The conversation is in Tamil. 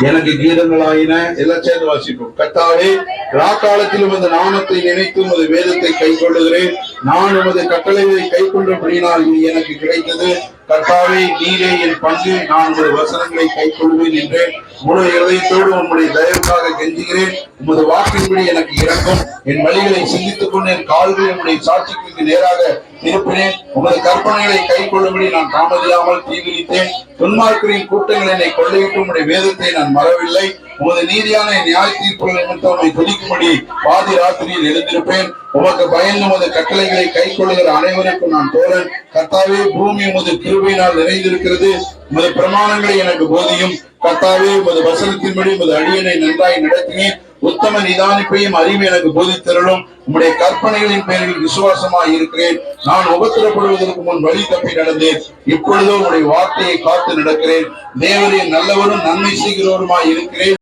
எனக்கு கீதங்களாயின. எல்லாம் சேர்ந்து வாசிப்போம். கத்தாவே ராக்காலத்திலும் அந்த நாமத்தை நினைத்து உமது வேதத்தை கை கொள்ளுகிறேன் நான் உமது கட்டளைகளை கை கொண்டபடினால் இது எனக்கு கிடைத்தது. கர்த்தாவே நீரே என் பங்கு. நான் உமது வசனங்களை கை கொள்வேன் என்றேன். முழு இருதயத்தோடு உம்முடைய தயவுக்காக கெஞ்சுகிறேன். உமது வாக்கின்படி எனக்கு இறங்கும் என் வழிகளை சிந்தித்துக் கொண்டு என் கால்கள் என்னுடைய சாட்சிக்கு நேராக இருப்பினேன் உமது கற்பனைகளை கை கொள்ளும்படி நான் தாமதியாமல் தீவிரித்தேன் துன்மார்க்கரின் கூட்டங்கள் என்னை கொள்ளையிட்டு உடைய வேதத்தை நான் மறவில்லை. உமது நீதியான நியாய தீர்ப்புகள் நிமித்தம் துதிக்கும்படி பாதி ராத்திரியில் எழுந்திருப்பேன். உமக்கு பயந்து உமது கட்டளைகளை கை கொள்ளுகிற அனைவருக்கும் நான் தோழன். கர்த்தாவே பூமி உமது கிருபையினால் நிறைந்திருக்கிறது. உமது பிரமாணங்களை எனக்கு போதியும். கர்த்தாவே உமது வசனத்தின்படி உமது அடியனை நன்றாய் நடத்தினேன் உத்தம நிதானிப்பையும் அறிவு எனக்கு போதித்தருளும். உம்முடைய கற்பனைகளின் பேரில் விசுவாசமாய் இருக்கிறேன். நான் உபத்திரப்படுவதற்கு முன் வழி தப்பி நடந்தேன். இப்பொழுதோ உம்முடைய வார்த்தையை காத்து நடக்கிறேன். தேவரே நல்லவரும் நன்மை செய்கிறவருமாய் இருக்கிறேன்.